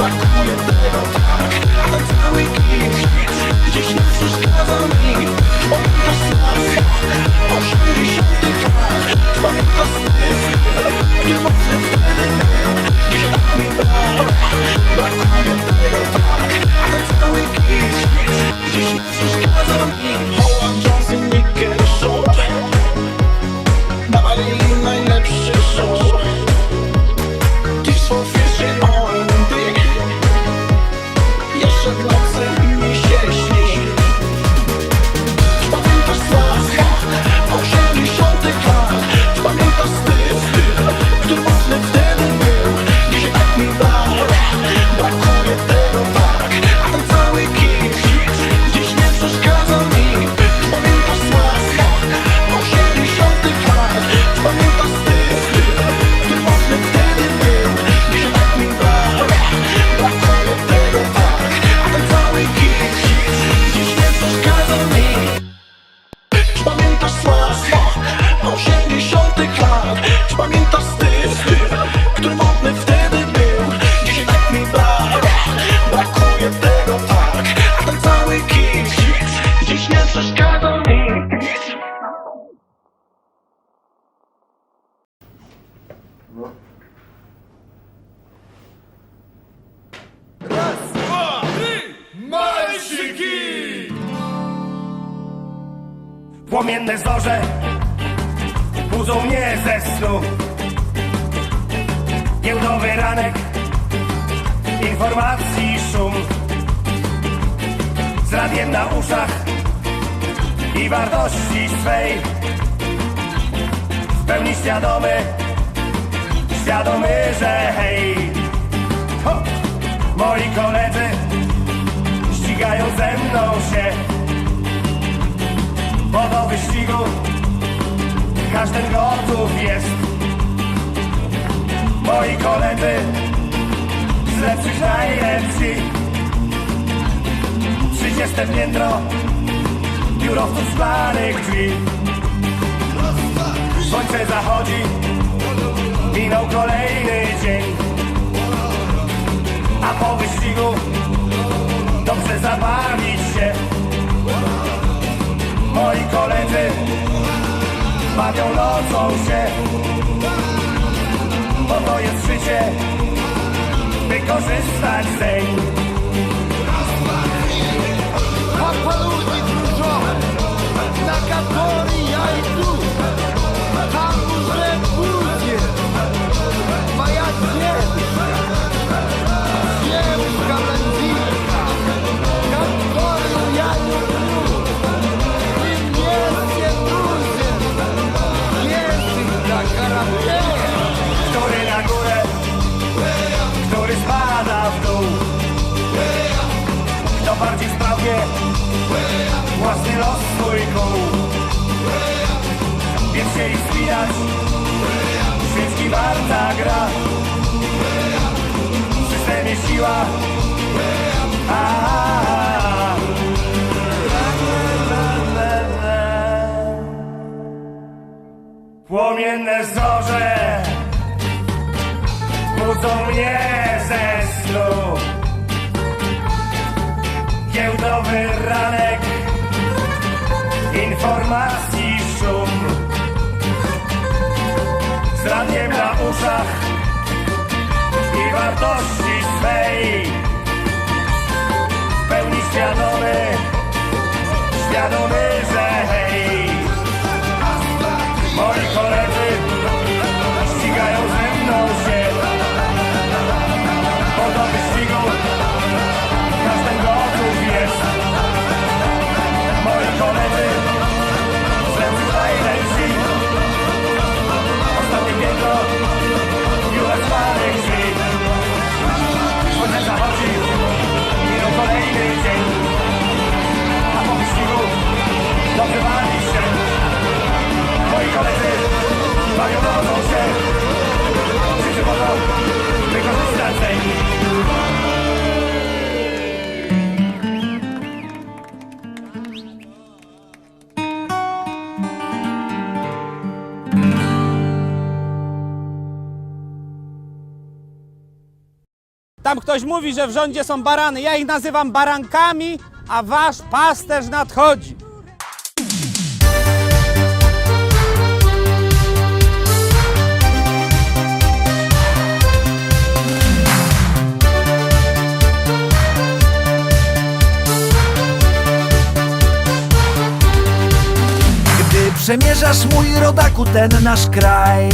I'm coming back. Informacji szum. Z radiem na uszach I wartości swej. W pełni świadomy Świadomy, że hej. Ho! Moi koledzy Ścigają ze mną się. Bo do wyścigu Każdy gotów jest moi koledzy z lepszych najlepsi. Trzydzieste piętro biurowców szklanych drzwi. Słońce zachodzi, minął kolejny dzień. A po wyścigu dobrze zabawić się. Moi koledzy bawią nocą się bo to jest życie, wykorzystać Sejm. Papa ludzi dużo, na katolik. płomienne zorze budzą mnie ze snu. Giełdowy ranek, informacji szum. Z na uszach i wartości swej. W pełni świadomy, świadomy, że hej. Moi koledzy ścigają ze mną się Tam ktoś mówi, że w rządzie są barany. Ja ich nazywam barankami, a wasz pasterz nadchodzi. Gdy przemierzasz mój rodaku ten nasz kraj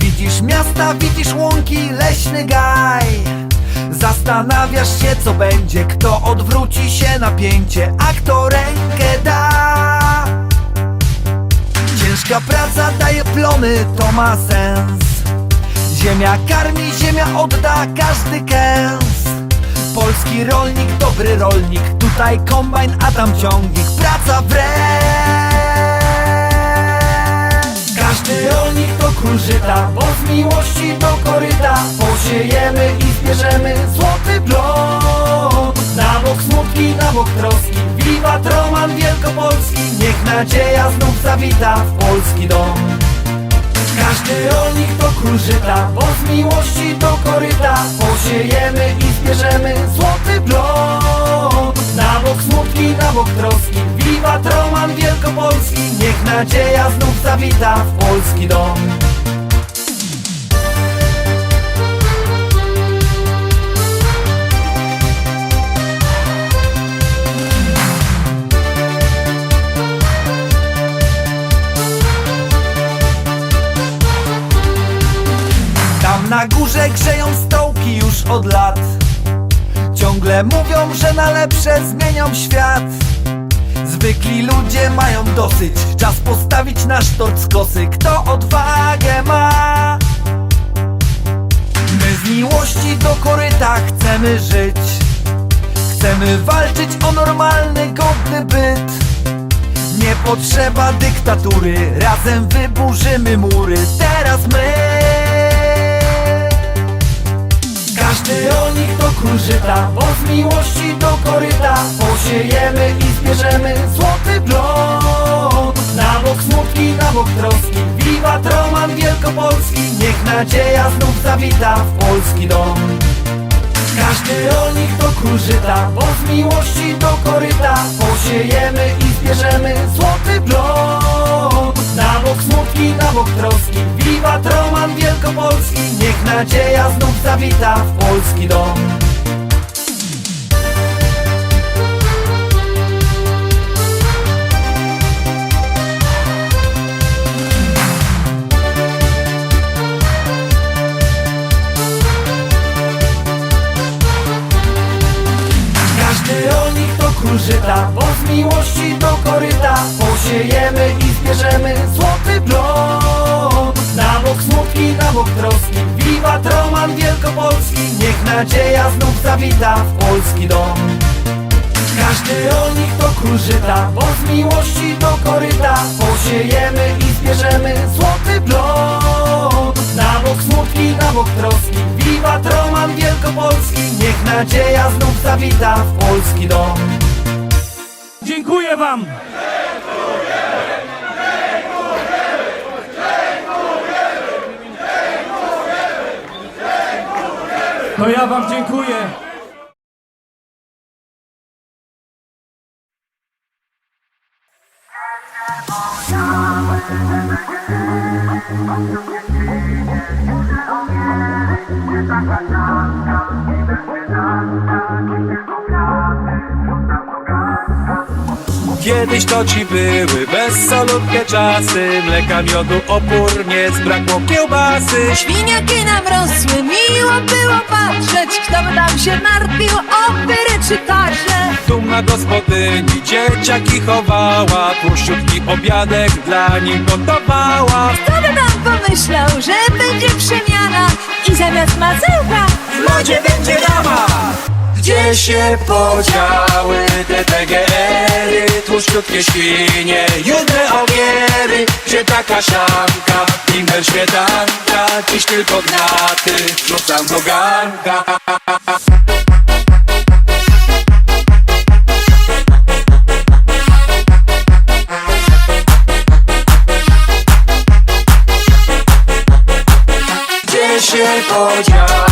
Widzisz miasta, widzisz łąki, leśny gaj Zastanawiasz się co będzie, kto odwróci się napięcie A kto rękę da. Ciężka praca daje plony, to ma sens. Ziemia karmi, ziemia odda każdy kęs. Polski rolnik, dobry rolnik Tutaj kombajn, a tam ciągnik. Praca w re Każdy rolnik to król żyta Bo z miłości do koryta Posiejemy i zbierzemy złoty plon Na bok smutki, na bok troski Wiwat Roman Wielkopolski. Niech nadzieja znów zawita w polski dom każdy rolnik to król żyta, bo z miłości do koryta. Posiejemy i zbierzemy złoty plon Na bok smutki, na bok troski. Wiwat Roman Wielkopolski. Niech nadzieja znów zawita w polski dom na górze grzeją stołki już od lat. Ciągle mówią, że na lepsze zmienią świat. Zwykli ludzie mają dosyć. Czas postawić nasz tort z kosy. Kto odwagę ma? My z miłości do koryta chcemy żyć. Chcemy walczyć o normalny, godny byt. Nie potrzeba dyktatury, razem wyburzymy mury. Teraz my Każdy rolnik to król żyta, bo z miłości do koryta Posiejemy i zbierzemy złoty plon Na bok smutki, na bok troski Wiwat Roman Wielkopolski. Niech nadzieja znów zawita w polski dom każdy rolnik to król żyta, bo z miłości do koryta Posiejemy i zbierzemy złoty plon Na bok smutki, na bok troski Wiwat Roman Wielkopolski. Niech nadzieja znów zawita w polski dom król żyta, bo z miłości do koryta Posiejemy i zbierzemy złoty plon Na bok smutki, na bok troski Wiwat Roman Wielkopolski. Niech nadzieja znów zawita w polski dom. Każdy rolnik to król bo z miłości do koryta Posiejemy i zbierzemy złoty plon Na bok smutki, na bok troski Wiwat Roman Wielkopolski. Niech nadzieja znów zawita w polski dom Dziękuję wam! To ja wam dziękuję. To ci były bezsolutkie czasy. Mleka, miodu, opór, nie zbrakło kiełbasy. Świniaki nam rosły, miło było patrzeć. Kto by tam się martwił o pyry czy tarze Dumna gospodyni dzieciaki chowała Tłuściutki obiadek dla nich gotowała. Kto by tam pomyślał, że będzie przemiana I zamiast macełka W modzie będzie Gdzie się podziały te PGR-y Tłuszczutkie świnie, judne ogiery Gdzie taka szamka, imbel śmietanka Dziś tylko gnaty, wrzucam do garnka Gdzie się podziały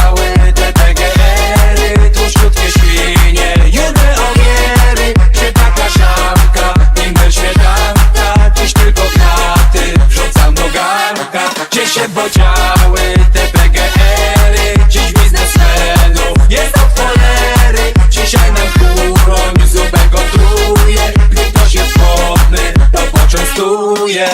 Gdzie się podziały te PGR-y? Dziś biznesmenów jest od cholery. Dzisiaj nam kuroń zupę gotuje Gdy ktoś jest głodny, to poczęstuje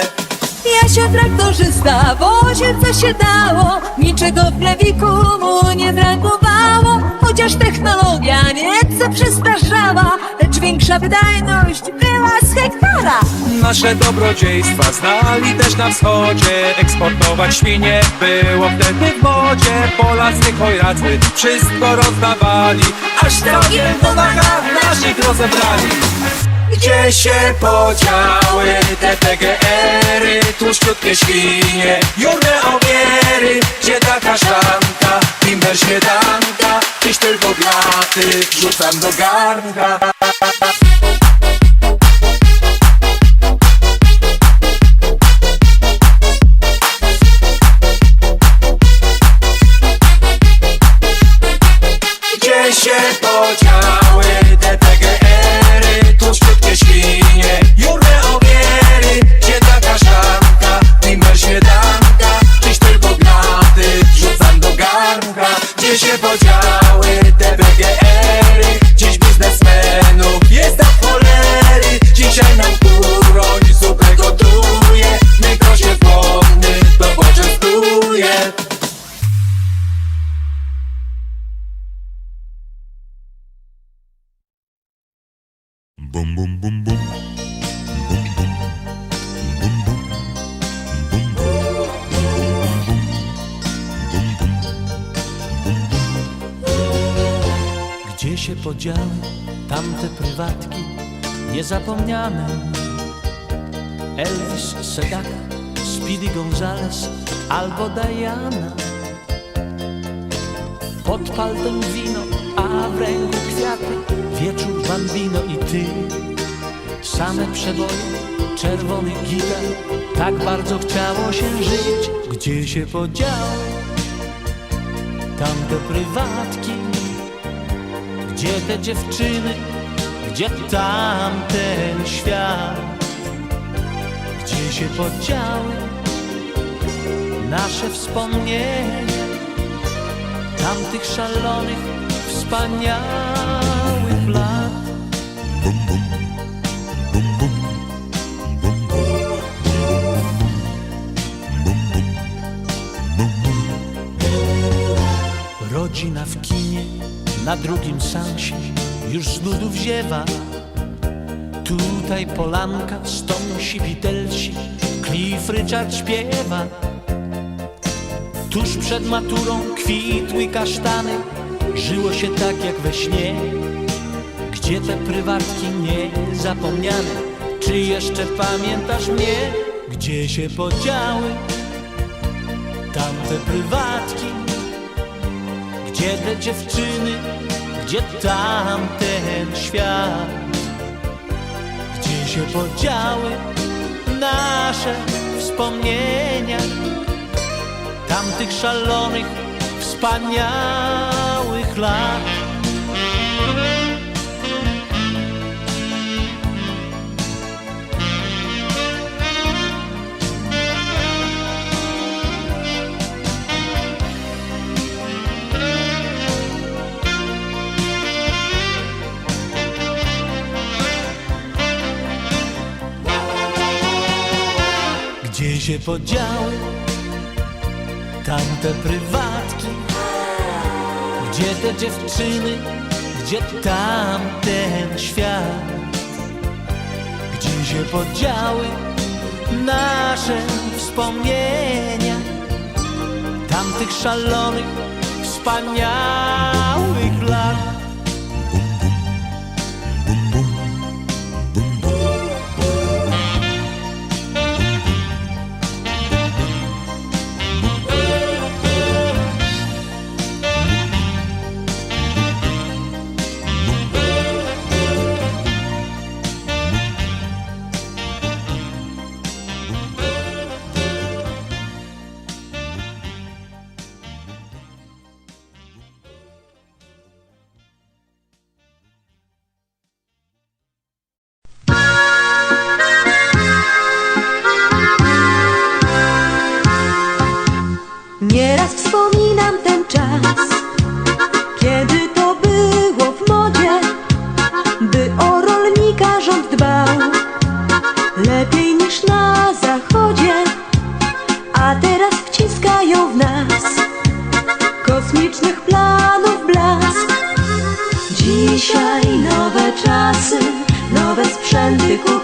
Jasio traktorzysta, wozie co się dało. Niczego w plewiku mu nie brakowało Chociaż technologia nieco przestarzała Większa wydajność była z hektara. Nasze dobrodziejstwa znali też na wschodzie. Eksportować świnie było wtedy w modzie. Polacy chojracy wszystko rozdawali. Aż całkiem po nogach naszych rozebrali gdzie się podziały te PGR-y Tłuszczutkie świnie, jurne ogiery Gdzie taka szlanka, bimber śmietanka Dziś tylko glaty, wrzucam do garnka Boom boom. Boom boom. Gdzie się podziały tamte prywatki niezapomniane? Elvis Sedaka, Speedy Gonzales albo Diana. Pod paltem wino, a w ręku kwiaty, wieczór bambino i ty. Same przeboje, czerwony gitar, tak bardzo chciało się żyć. Gdzie się podziały tamte prywatki? Gdzie te dziewczyny, gdzie tamten świat? Gdzie się podziały nasze wspomnienia tamtych szalonych, wspaniałych lat? Rodzina w kinie, na drugim sansie już z nudów ziewa. Tutaj Polanka, Stonsi, Beatlesi, Cliff Richard śpiewa. Tuż przed maturą kwitły kasztany, żyło się tak jak we śnie. Gdzie te prywatki niezapomniane? Czy jeszcze pamiętasz mnie? Gdzie się podziały tamte prywatki? Gdzie te dziewczyny, gdzie tamten świat? Gdzie się podziały nasze wspomnienia tamtych szalonych, wspaniałych młodych lat. Gdzie się podziały tamte prywatne gdzie te dziewczyny, gdzie tamten świat? Gdzie się podziały nasze wspomnienia tamtych szalonych, wspaniałych lat?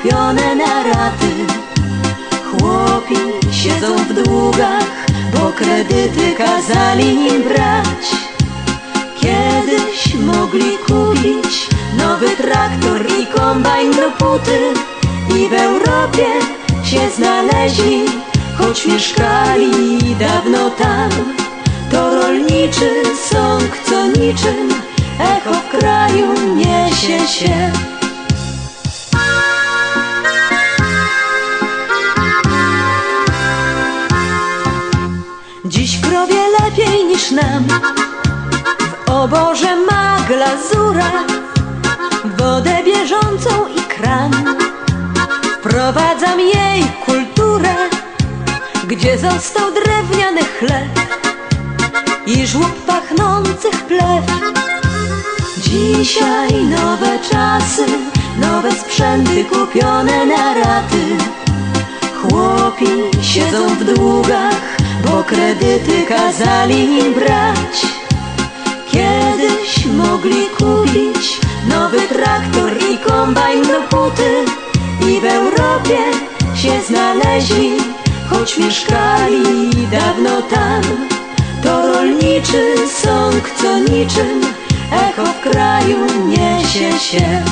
Kupione na raty. Chłopi siedzą w długach, bo kredyty kazali im brać. Kiedyś mogli kupić nowy traktor i kombajn do puty i w Europie się znaleźli, choć mieszkali dawno tam. To rolniczy sąg, co niczym echo w kraju niesie się. Nam. W oborze ma glazura Wodę bieżącą i kran. Wprowadzam jej kulturę Gdzie został drewniany chleb I żłób pachnących plew. Dzisiaj nowe czasy Nowe sprzęty kupione na raty. Chłopi siedzą w długach, bo kredyty kazali im brać. Kiedyś mogli kupić nowy traktor i kombajn do puty i w Europie się znaleźli, choć mieszkali dawno tam. To rolniczy sąg, co niczym echo w kraju niesie się.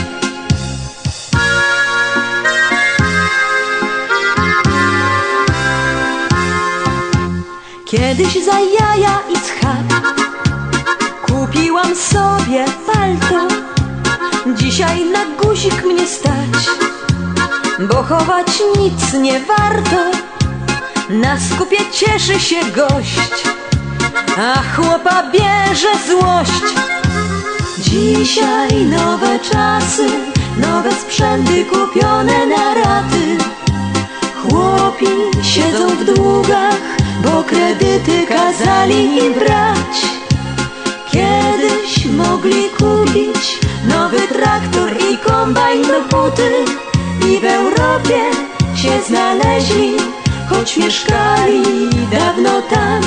Kiedyś za jaja i schab Kupiłam sobie palto. Dzisiaj na guzik mnie stać Bo chować nic nie warto. Na skupie cieszy się gość A chłopa bierze złość. Dzisiaj nowe czasy Nowe sprzęty kupione na raty. Chłopi siedzą w długach, bo kredyty kazali im brać. Kiedyś mogli kupić nowy traktor i kombajn do puty i w Europie się znaleźli, choć mieszkali dawno tam.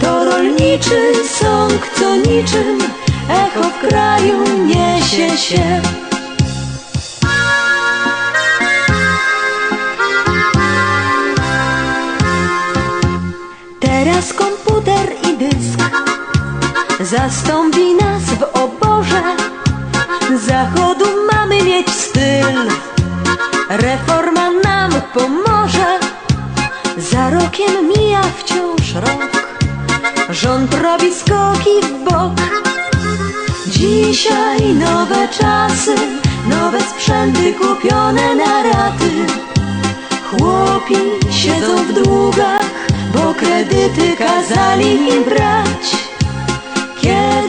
To rolniczy sąg, co niczym echo w kraju niesie się. Zastąpi nas w oborze. Zachodu mamy mieć styl. Reforma nam pomoże. Za rokiem mija wciąż rok. Rząd robi skoki w bok. Dzisiaj nowe czasy. Nowe sprzęty kupione na raty. Chłopi siedzą w długach, bo kredyty kazali im brać. Yeah.